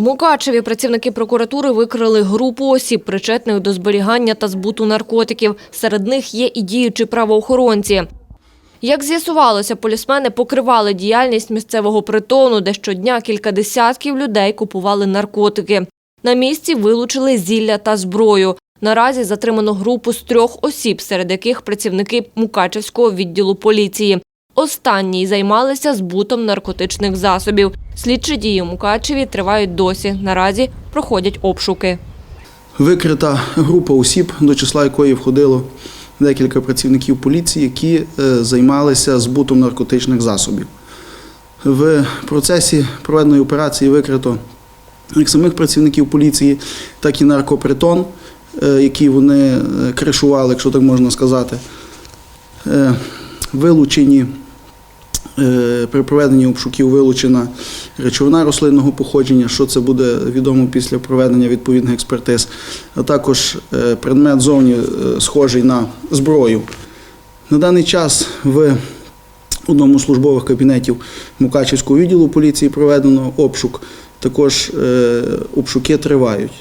Мукачеві працівники прокуратури викрили групу осіб, причетних до зберігання та збуту наркотиків. Серед них є і діючі правоохоронці. Як з'ясувалося, полісмени покривали діяльність місцевого притону, де щодня кілька десятків людей купували наркотики. На місці вилучили зілля та зброю. Наразі затримано групу з трьох осіб, серед яких працівники Мукачевського відділу поліції. Останні займалися збутом наркотичних засобів. Слідчі дії Мукачеві тривають досі. Наразі проходять обшуки. Викрита група осіб, до числа якої входило декілька працівників поліції, які е, займалися збутом наркотичних засобів. В процесі проведеної операції викрито як самих працівників поліції, так і наркопритон, е, який вони е, кришували, якщо так можна сказати. Вилучені Е, При проведенні обшуків вилучена речовина рослинного походження, що це буде відомо після проведення відповідних експертиз, а також е, предмет зовні е, схожий на зброю. На даний час в одному з службових кабінетів Мукачівського відділу поліції проведено обшук. Також обшуки тривають.